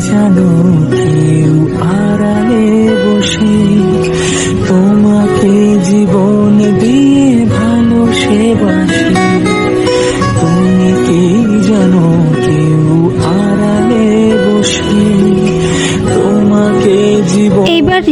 জানো কেউ আড়ালে বসে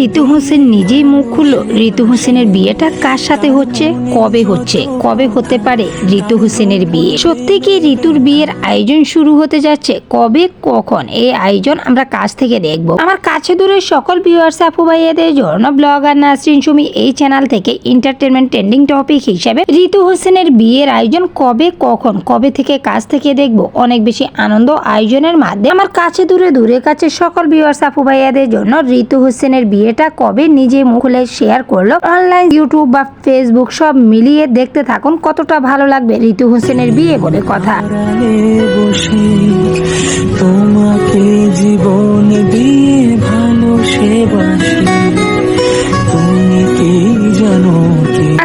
ঋতু হোসেন নিজেই মুখ খুললো, ঋতু হোসেনের বিয়েটা কার সাথে হচ্ছে? কবে হচ্ছে? কবে হতে পারে ঋতু হোসেনের বিয়ে? সত্যি কি ঋতুর বিয়ের আয়োজন শুরু হতে যাচ্ছে? কবে? কখন? এই আয়োজন আমরা কাছ থেকে দেখব। আমার কাছে দূরের সকল ভিউয়ার্স আপু ভাইয়াদের জন্য ব্লগার নাসরিন সুমি এই চ্যানেল থেকে এন্টারটেনমেন্ট ট্রেন্ডিং টপিক হিসাবে ঋতু হোসেনের বিয়ের আয়োজন কবে, কখন, কবে থেকে কাছ থেকে দেখব। অনেক বেশি আনন্দ আয়োজনের মাধ্যমে। আমার কাছে দূরে দূরে কাছে সকল ভিউয়ার্স আপু ভাইয়াদের জন্য ঋতু হোসেনের বিয়েটা কবে নিজে মুখ খুলে শেয়ার করল? অনলাইন ইউটিউব বা ফেসবুক সব মিলিয়ে দেখতে থাকুন কতটা ভালো লাগবে ঋতু হোসেনের বিয়ে বলে কথা। তোমাকে জীবন দিয়ে ভালো সে তুমি কি জানো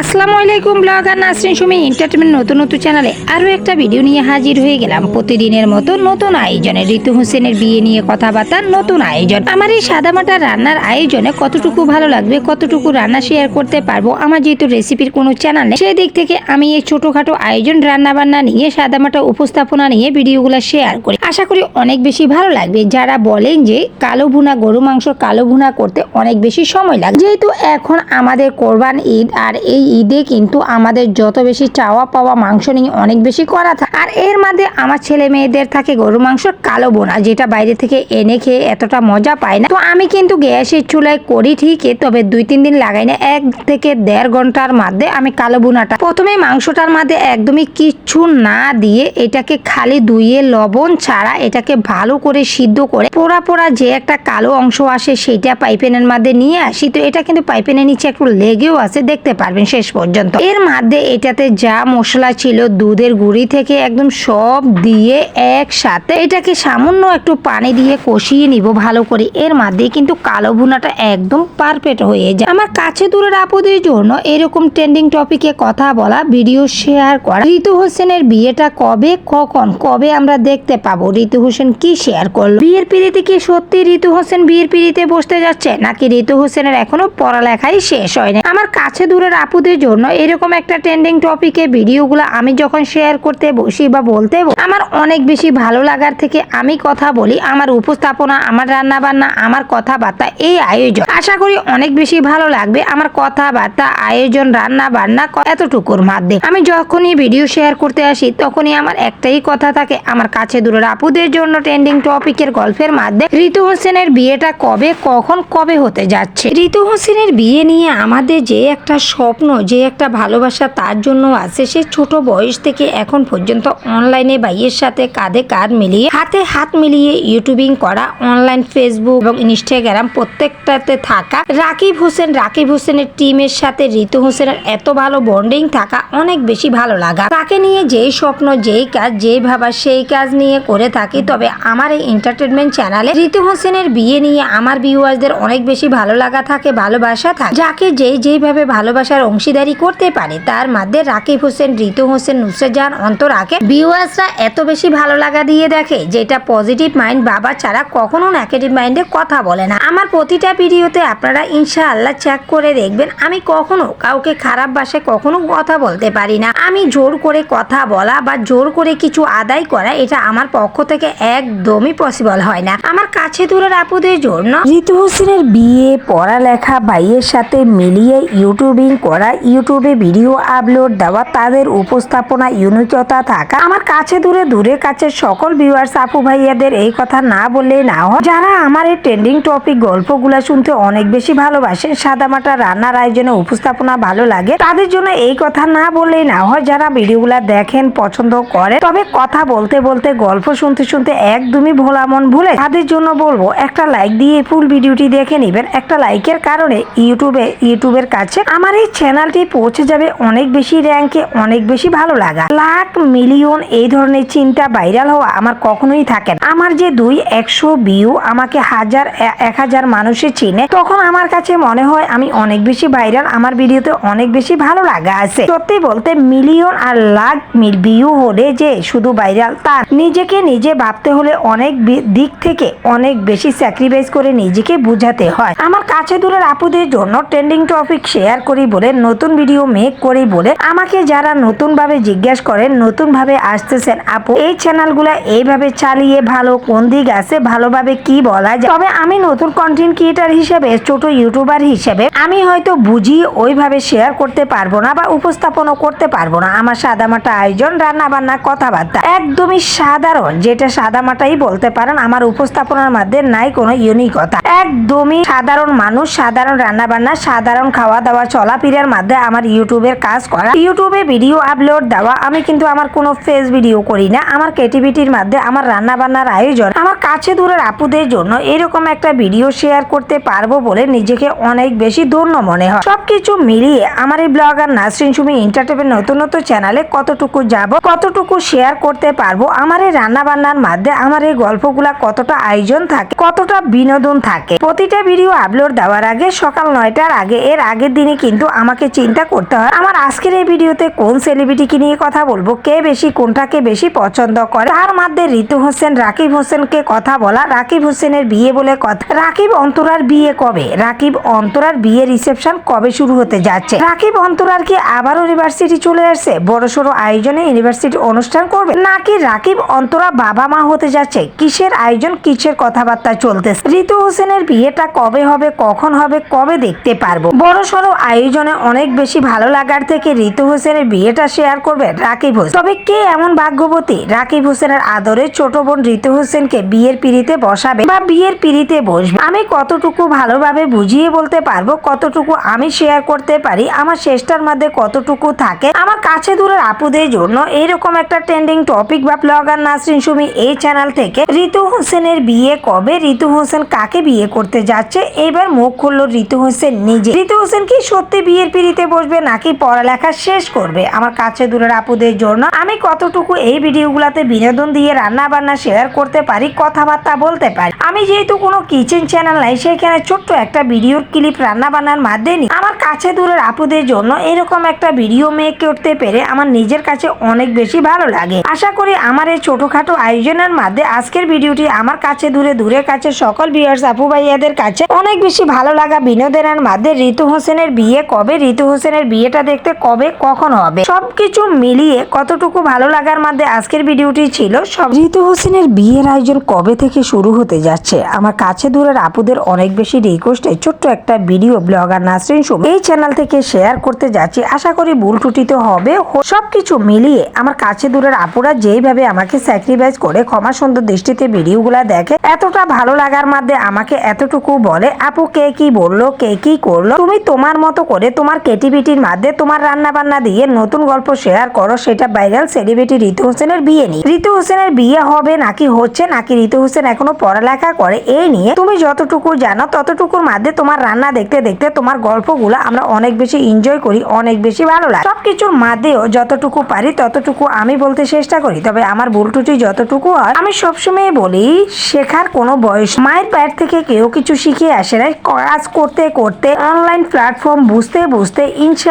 আসসালামু আলাইকুম ব্লগার নাসরিন সুমি এন্টারটেনমেন্ট নতুন নতুন চ্যানেলে আরও একটা ভিডিও নিয়ে হাজির হয়ে গেলাম। প্রতিদিনের মতো নতুন আয়োজনে ঋতু হোসেনের বিয়ে নিয়ে কথাবার্তা, নতুন আয়োজন। আমার এই সাদামাটা রান্নার আয়োজনে কতটুকু ভালো লাগবে, কতটুকু রান্না শেয়ার করতে পারব, আমার যেহেতু রেসিপির কোনো চ্যানেল নেই, সেই দিক থেকে আমি এই ছোটোখাটো আয়োজন রান্না বান্না নিয়ে, সাদামাটা উপস্থাপনা নিয়ে ভিডিওগুলো শেয়ার করি। আশা করি অনেক বেশি ভালো লাগবে। যারা বলেন যে কালো ভুনা, গরু মাংস কালো ভুনা করতে অনেক বেশি সময় লাগে, যেহেতু এখন আমাদের কোরবান ঈদ আর এই ঈদে কিন্তু আমাদের যত বেশি চাওয়া পাওয়া মাংস নিয়ে অনেক বেশি করা থাকে আর এর মধ্যে আমার ছেলে মেয়েদের থাকে গরু মাংস কালো বোনা, যেটা বাইরে থেকে এনে খেয়ে এতটা মজা পায় না। তো আমি কিন্তু গ্যাসের চুলায় করি ঠিকই, তবে দুই তিন দিন লাগাই না, এক থেকে দেড় ঘণ্টার মধ্যে আমি কালো বোনাটা প্রথমে মাংসটার মধ্যে একদমই কিচ্ছু না দিয়ে এটাকে খালি ধুয়ে লবণ ছাড়া এটাকে ভালো করে সিদ্ধ করে পোড়া পোড়া যে একটা কালো অংশ আসে সেটা পাইপেনের মধ্যে নিয়ে আসি। তো এটা কিন্তু পাইপেনের নিচে একটু লেগেও আছে, দেখতে পারবেন শেষ পর্যন্ত। এর মধ্যে এটাতে যা মশলা ছিল, দুধের গুঁড়ি থেকে একদম সব দিয়ে একসাথে এটাকে সামান্য একটু পানি দিয়ে কষিয়ে নিব ভালো করে। এর মধ্যে কিন্তু কালো ভুনাটা একদম পারফেক্ট হয়ে যায়। আমার কাছে দূরের আপদের জন্য এরকম ট্রেন্ডিং টপিকে কথা বলা ভিডিও শেয়ার করা। ঋতু হোসেনের বিয়েটা কবে, কখন, কবে আমরা দেখতে পাবো? ঋতু হোসেন কি শেয়ার করল? বিয়ের পিড়িতে কি সত্যি ঋতু হোসেন বিয়ের পিড়িতে বসতে যাচ্ছে, নাকি ঋতু হোসেনের এখনও পড়ালেখাই শেষ হয়নি? আমার কাছে দূরের আপুদের জন্য এরকম একটা ট্রেন্ডিং টপিকে ভিডিওগুলো আমি যখন শেয়ার করতে বসি বা বলতে আমার অনেক বেশি ভালো লাগার থেকে আমি কথা বলি, আমার উপস্থাপনা, আমার রান্না বান্না আমার কথাবার্তা, এই আয়োজন। আশা করি অনেক বেশি ভালো লাগবে আমার কথাবার্তা, আয়োজন রান্না বান্না এতটুকুর মাধ্যমে। আমি যখনই ভিডিও শেয়ার করতে আসি, তখনই আমার একটাই কথা থাকে, আমার কাছে দূরের আপুদের জন্য ট্রেন্ডিং টপিকের গল্পের মাধ্যমে, ঋতু হোসেনের বিয়েটা কবে, কখন, কবে হতে যাচ্ছে? ঋতু হোসেনের বিয়ে নিয়ে আমাদের যে একটা স্বপ্ন, যে একটা ভালোবাসা তার জন্য আছে। সে ছোট বয়স থেকে এখন পর্যন্ত অনলাইনে ভাইয়ের সাথে কাঁধে কাঁধ মিলিয়ে, হাতে হাত মিলিয়ে ইউটিউবিং করা, অনলাইন ফেসবুক এবং ইনস্টাগ্রাম প্রত্যেকটাতে থাকা, রাকিব হোসেন, রাকিব হোসেনের টিমের সাথে ঋতু হোসেনের এত ভালো বন্ডিং থাকা অনেক বেশি ভালো লাগা। তাকে নিয়ে যেই স্বপ্ন, যেই কাজ, যেই ভাবা, সেই কাজ নিয়ে করে থাকি। তবে আমার এই এন্টারটেনমেন্ট চ্যানেলে ঋতু হোসেনের বিয়ে নিয়ে আমার ভিউয়ার্সদের অনেক বেশি ভালো লাগা থাকে, ভালোবাসা থাকে। যাকে যেই যেইভাবে ভালোবাসার অংশীদারি করতে পারে। তার মধ্যে রাকিব হোসেন, ঋতু হোসেন, নুসরাত জাহান অন্তরাকে ভিউয়ার্সরা এত বেশি ভালো লাগা দিয়ে দেখে, যেটা পজিটিভ মাইন্ড বাবা ছাড়া কখনো নেগেটিভ মাইন্ডে কথা বলে না। আমার প্রতিটা ভিডিওতে আপনারা ইনশাআল্লাহ চেক করে দেখবেন, আমি কখনো কাউকে খারাপ ভাষায় কখনো কথা বলতে পারি না। আমি জোর করে কথা বলা বা জোর করে কিছু আদায় করা, এটা আমার পক্ষ থেকে একদমই পসিবল হয় না। আমার কাছে দূরের আপুদের জন্য ঋতু হোসেনের বিয়ে, পড়ালেখা, ভাইয়ের সাথে মিলিয়ে ইউটিউবিং করা ইউটিউবে ভিডিও আপলোড দেওয়া, তাদের উপস্থাপনা, ইউনিকতা থাকা। আমার কাছে দূরে দূরে কাছে সকল ভিউয়ার্স আপু ভাইয়াদের এই কথা না বললেই না হয়। যারা আমার এই ট্রেন্ডিং টপিক গল্পগুলো শুনতে অনেক বেশি ভালোবাসে, সাদামাটা রান্নার আয়োজনে উপস্থাপনা ভালো লাগে, তাদের জন্য এই কথা না বললেই না হয়। যারা ভিডিওগুলো দেখেন, পছন্দ করে তবে কথা বলতে বলতে, গল্প শুনতে শুনতে একদমই ভোলা মন ভুলে তাদের জন্য বলব, একটা লাইক দিয়ে ফুল ভিডিওটি দেখে নেবেন। একটা লাইকের কারণে ইউটিউবে, ইউটিউবের কাছে আমার এই চ্যানেলটি পৌঁছে যাবে অনেক বেশি র্যাঙ্কে অনেক বেশি ভালো লাগা। লাখ মিলিয়ন এই ধরনের চিন্তা ভাইরাল হওয়া আমার কখনোই থাকে না। আমার যে দুই একশো ভিউ আমাকে হাজার এক হাজার মানুষে চিনে, তখন আমার কাছে মনে হয় আমি অনেক বেশি ভাইরাল আমার ভিডিওতে অনেক বেশি ভালো লাগা আছে। সত্যি বলতে মিলিয়ন আর লাখ ভিউ হলে যে শুধু ভাইরাল তা নিজেকে নিজে ভাবতে হলে অনেক দিক থেকে অনেক বেশি স্যাক্রিফাইস করে নিজেকে বুঝাতে হয়। আমার কাছে দূরের আপুদের জন্য ট্রেন্ডিং টপিক শেয়ার করি বলে নতুন ভিডিও মেক করি বলে, আমাকে যারা নতুন ভাবে জিজ্ঞেস করেন নতুন ভাবে আসতেছেন আপু, এই চ্যানেলগুলো এইভাবে চালিয়ে ভালো কোন দিক আছে, ভালোভাবে কি বলা যায়? তবে আমি নতুন কন্টেন্ট ক্রিয়েটার হিসেবে, ছোট ইউটিউবার হিসেবে, আমি হয়তো বুঝি ওইভাবে শেয়ার করতে পারব না বা উপস্থাপনও করতে পারব না। আমার সাদামাটা আয়োজন রান্না বান্না কথাবার্তা একদমই সাধারণ, যেটা সাদামাটাই বলতে পারেন, আমার উপস্থাপনার মধ্যে নাই কোনো ইউনিকতা একদমই সাধারণ মানুষ, সাধারণ রান্না বান্না সাধারণ খাওয়া দাওয়া চলাফেরার মধ্যে আমার ইউটিউবের কাজ করা। ইউটিউবে ভিডিও আপলোড দেওয়া। আমি কিন্তু আমার কোনো ফেস ভিডিও করি না। আমার ক্রিয়েটিভিটির মধ্যে আমার রান্না বান্নার আয়োজন। আমার কাছে দূরের আপুদের জন্য এরকম একটা ভিডিও শেয়ার করতে পারব বলে নিজেকে অনেক বেশি ধন্য মনে হয়। সবকিছু মিলিয়ে আমার এই ব্লগার নাসরিন সুমি এন্টারটেনমেন্ট নতুন নতুন চ্যানেলে কতটুকু যাব, কতটুকু শেয়ার করতে পারব, আমার এই রান্না বান্নার মধ্যে আমার এই গল্পগুলা কতটা আয়োজন থাকে, কতটা বিনোদন থাকে। প্রতিটা ভিডিও আপলোড দেওয়ার আগে সকাল নয়টার আগে, এর আগের দিনে কিন্তু আমাকে চিন্তা করতে হয় আমার আজকের এই ভিডিওতে কোন সেলিব্রিটিকে নিয়ে কথা বলব, কে বেশি, কোনটাকে বেশি পছন্দ করে? তার মধ্যে ঋতু হোসেন, রাকিব হোসেনকে কথা বলা, রাকিব হোসেনের বিয়ে বলে কথা, রাকিব অন্তরার বিয়ে কবে? রাকিব অন্তরার বিয়ে রিসেপশন কবে শুরু হতে যাচ্ছে? রাকিব অন্তরার কি আবার ইউনিভার্সিটি চলে আসছে? বড় সড়ো আয়োজনে ইউনিভার্সিটি অনুষ্ঠান করবে? নাকি রাকিব অন্তরা বাবা মা হতে যাচ্ছে? কিসের আয়োজন, কিসের কথাবার্তা চলতেছে? ঋতু হোসেনের বিয়েটা কবে হবে, কখন হবে, কবে দেখতে পারব? বড় সড়ো আয়োজনে অনেক বেশি ভালো লাগার থেকে ঋতু হোসেনের বিয়েটা শেয়ার করবেন রাকিব হোসেন। তবে কে এমন ভাগ্যবতী? রাকিব হোসেনের আদরে ছোট বোন ঋতু হোসেনকে বিয়ের পিড়িতে বসাবে বা বিয়ের পিড়িতে বসবে? আমি কতটুকু ভালোভাবে বুঝিয়ে বলতে পারব, কতটুকু আমি শেয়ার করতে পারি, আমার শেষটার মধ্যে কতটুকু থাকে, আমার কাছে দূরের আপুদের জন্য এইরকম একটা ট্রেন্ডিং টপিক বা ব্লগার নাসরিন সুমি এই চ্যানেল থেকে ঋতু হোসেনের বিয়ে কবে, ঋতু হোসেন কাকে বিয়ে করতে যাচ্ছে? এবার মুখ খুললো ঋতু হোসেন নিজে। ঋতু হোসেন কি সত্যি বিয়ের পিড়িতে বসবে নাকি পড়ালেখা শেষ করবে? আমার কাছে দূরের আপুদের জন্য আমি কতটুকু এই ভিডিওগুলোতে বিনোদন দিয়ে রান্না বান্না শেয়ার করতে পারি, কথাবার্তা বলতে পারি? আমি যেহেতু কোনো কিচেন চ্যানেল নাই, সেখানে ছোট্ট একটা ভিডিওর ক্লিপ রান্না বান্নার মাধ্যমে আমার কাছে দূরের আপুদের জন্য এরকম একটা ভিডিও মেক করতে পেরে আমার নিজের কাছে অনেক বেশি ভালো লাগে। আশা করি আমার এই ছোটখাটো আয়োজনের মাধ্যমে আজকের ভিডিওটি আমার কাছে দূরে দূরের কাছে সকল ভিউয়ার্স আপু ভাইয়াদের কাছে অনেক বেশি ভালো লাগা বিনোদনের মাধ্যমে ঋতু হোসেনের বিয়ে কবে? ঋতু হোসেনের বিয়েটা দেখতে কবে, কখন হবে? সবকিছু মিলিয়ে কতটুকু ভালো লাগার মধ্যে আজকের ভিডিওটি ছিল সব ঋতু হোসেনের বিয়ের আয়োজন কবে থেকে শুরু হতে যাচ্ছে? আমার কাছে দূরের আপুদের অনেক বেশি রিকোয়েস্টে ছোট্ট একটা ভিডিও ব্লগার নাসরিন সুমি এই চ্যানেল থেকে শেয়ার করতে যাচ্ছি। আশা করি ভুল ত্রুটি তো হবে। সবকিছু মিলিয়ে আমার কাছে দূরের আপুরা যেইভাবে আমাকে স্যাক্রিফাইস করে, ক্ষমা সুন্দর দৃষ্টিতে ভিডিওগুলো দেখে, এতটা ভালো লাগার মধ্যে আমাকে এতটুকু বলে, আপু, কে কি বলল? কে কি করল? তুমি তোমার মতো করে তোমার ক্রিয়েটিভিটির মধ্যে তোমার রান্না বান্না দিয়ে নতুন গল্প শেয়ার করো, সেটা ভাইরাল সেলিব্রিটি ঋতু হোসেনের বিয়ে নিয়ে। ঋতু হোসেনের বিয়ে হবে নাকি হচ্ছে নাকি ঋতু হোসেন এখনও পড়ালেখা করে এই নিয়ে তুমি যতটুকু জানো, ততটুকুর মধ্যে তোমার রান্না দেখতে দেখতে তোমার গল্পগুলো আমরা অনেক বেশি এনজয় করি, অনেক বেশি ভালো লাগে। সবকিছুর মধ্যেও যতটুকু পারি, ততটুকু আমি বলতে চেষ্টা করি, তবে আমার ভুল ত্রুটি যতটুকু হয়, আমি সবসময় বলি, শেখার কোনো বয়স মায়ের পায়ের থেকে কেউ কিছু শিখে আসে না কাজ করতে করতে অনলাইন প্ল্যাটফর্ম বুঝতে বুঝতে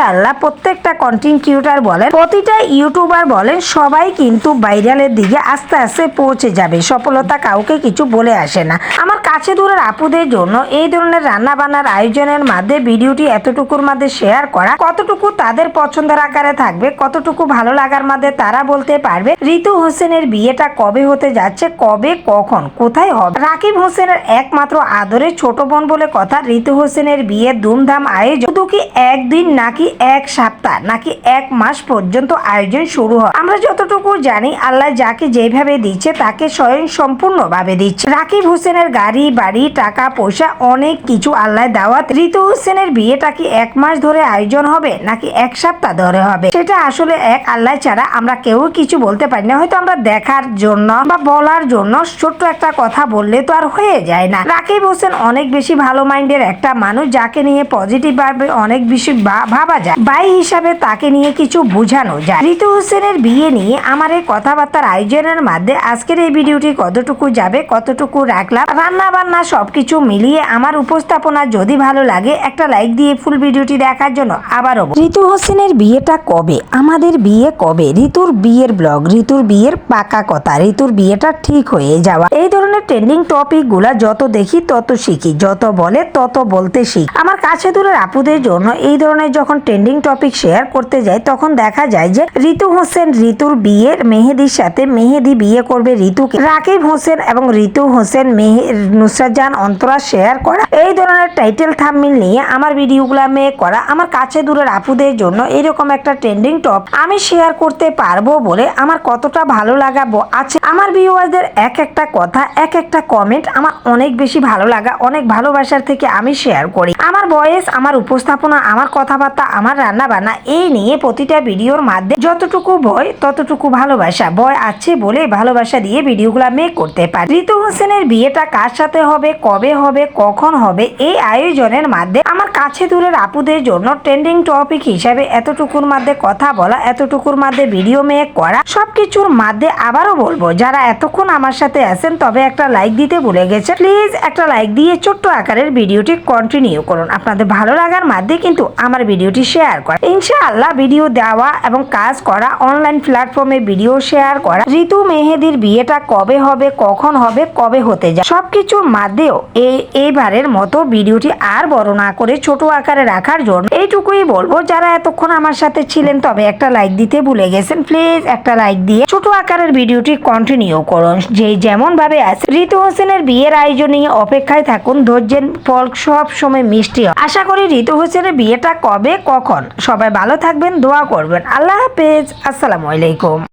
ইনশাআল্লাহ প্রত্যেকটা কন্টেন্ট ক্রিয়েটার বলেন, প্রতিটা ইউটিউবার বলেন, সবাই কিন্তু ভাইরালের দিকে আস্তে আস্তে পৌঁছে যাবে। সফলতা কাউকে কিছু বলে আসে না। আমার কাছে দূরের আপুদের জন্য এই ধরনের রান্না বান্নার আয়োজনের মধ্যে ভিডিওটি এতটুকুর মধ্যে শেয়ার করা, কতটুকু তাদের পছন্দের আকারে থাকবে, কতটুকু ভালো লাগার মধ্যে তারা বলতে পারবে, ঋতু হোসেনের বিয়েটা কবে হতে যাচ্ছে, কবে, কখন, কোথায় হবে? রাকিব হোসেনের একমাত্র আদরের ছোট বোন বলে কথা, ঋতু হোসেনের বিয়ে ধুমধাম আয়োজন, শুধু কি একদিন নাকি এক সপ্তাহ, নাকি এক মাস পর্যন্ত আয়োজন শুরু হয়? আমরা যতটুকু জানি, আল্লাহ যাকে যেভাবে দিচ্ছে, তাকে স্বয়ং সম্পূর্ণভাবে দিচ্ছে। রাকিব হোসেনের গাড়ি গাড়ি বাড়ি, টাকা, পয়সা, অনেক কিছু আল্লাহ দাওয়াত। ঋতু হোসেনের বিয়েটা কি এক মাস ধরে আয়োজন হবে, নাকি এক সপ্তাহ ধরে হবে? সেটা আসলে এক আল্লাহ ছাড়া আমরা কেউ কিছু বলতে পারি না। হয়তো আমরা দেখার জন্য বা বলার জন্য ছোট্ট একটা কথা বললে তো আর হয়ে যায় না। রাকিব হোসেন অনেক বেশি ভালো মাইন্ডের একটা মানুষ, যাকে নিয়ে পজিটিভ ভাবে অনেক বেশি ভাবা যায়। ভাই হিসাবে তাকে নিয়ে কিছু বোঝানো যায়। ঋতু হোসেনের বিয়ে নিয়ে আমার এই কথাবার্তার আয়োজনের মাধ্যমে আজকের এই ভিডিওটি কতটুকু যাবে, কতটুকু রাখলাম, রান্না বান্না সবকিছু মিলিয়ে আমার উপস্থাপনা যদি ভালো লাগে, একটা লাইক দিয়ে ফুল ভিডিওটি দেখার জন্য আবারও ঋতু হোসেনের বিয়েটা কবে? আমাদের বিয়ে কবে? ঋতুর বিয়ের ব্লগ, ঋতুর বিয়ের পাকা কথা, ঋতুর বিয়েটা ঠিক হয়ে যাওয়া। এই ধরনের ট্রেন্ডিং টপিকগুলা যত দেখি, তত শিখি। যত বলে, তত বলতে শিখি। আমার কাছে দূরের আপুদের জন্য এই ধরনের যখন ট্রেন্ডিং টপিক শেয়ার করতে যাই, তখন দেখা যায় যে ঋতু হোসেন ঋতুর বিয়ের মেহেদির সাথে মেহেদি বিয়ে করবে ঋতুকে। রাকিব হোসেন এবং ঋতু হোসেন মেহে নুসরাত জাহান অন্তরা শেয়ার করা। এই ধরনের টাইটেল থাম্বনেল নিয়ে আমার ভিডিওগুলো মেক করা আমার কাছে দূরের আপুদের জন্য এরকম একটা ট্রেন্ডিং টপ আমি শেয়ার করতে পারব বলে আমার কতটা ভালো লাগাবো আছে। আমার ভিউয়ারদের এক একটা কথা, এক একটা কমেন্ট আমার অনেক বেশি ভালো লাগা, অনেক ভালোবাসার থেকে আমি শেয়ার করি। আমার ভয়েস আমার উপস্থাপনা, আমার কথাবার্তা, আমার রান্না বান্না এই নিয়ে প্রতিটা ভিডিওর মাধ্যমে যতটুকু ভয়, ততটুকু ভালোবাসা, ভয় আছে বলে ভালোবাসা দিয়ে ভিডিওগুলো মেক করতে পারি। ঋতু হোসেনের বিয়েটা কার সাথে হবে, কবে হবে, কখন হবে, এই আয়োজনের মাধ্যমে আমার কাছে দূরের আপুদের জন্য ট্রেন্ডিং টপিক হিসাবে এতটুকুর মধ্যে কথা বলা, এতটুকুর মধ্যে ভিডিও মেক করা, সবকিছুর মধ্যে আবারও বলব, যারা এতক্ষণ আমার সাথে আছেন, তবে একটা লাইক দিতে ভুলে গেছে প্লিজ একটা লাইক দিয়ে ছোট্ট আকারের ভিডিওটি কন্টিনিউ করুন। আপনাদের ভালো লাগার মাধ্যমে কিন্তু আমার ভিডিওটি শেয়ার করা। ইনশাআল্লাহ ভিডিও দেওয়া এবং কাজ করা অনলাইন প্ল্যাটফর্মে ভিডিও শেয়ার করা। ঋতু মেহেদির বিয়েটা কবে হবে, কখন হবে, কবে হতে যায় সবকিছুর মধ্যেও এই এইবারের মতো ভিডিওটি আর বড় না করে ছোট আকারে রাখার জন্য এইটুকুই বলব। যারা এতক্ষণ আমার সাথে ছিলেন, তবে একটা লাইক দিতে ভুলে গেছেন। প্লিজ একটা লাইক দিয়ে ছোট আকারের ভিডিওটি কন্টিনিউ করুন। যে যেমন ভাবে আছে, ঋতু হোসেনের বিয়ের আয়োজন অপেক্ষায় থাকুন, ধৈর্যের ফল সব সময় মিষ্টি। আশা করি ঋতু হোসেনের বিয়েটা কবে, কখন? সবাই ভালো থাকবেন, দোয়া করবেন। আল্লাহ হাফেজ, আসসালামু আলাইকুম।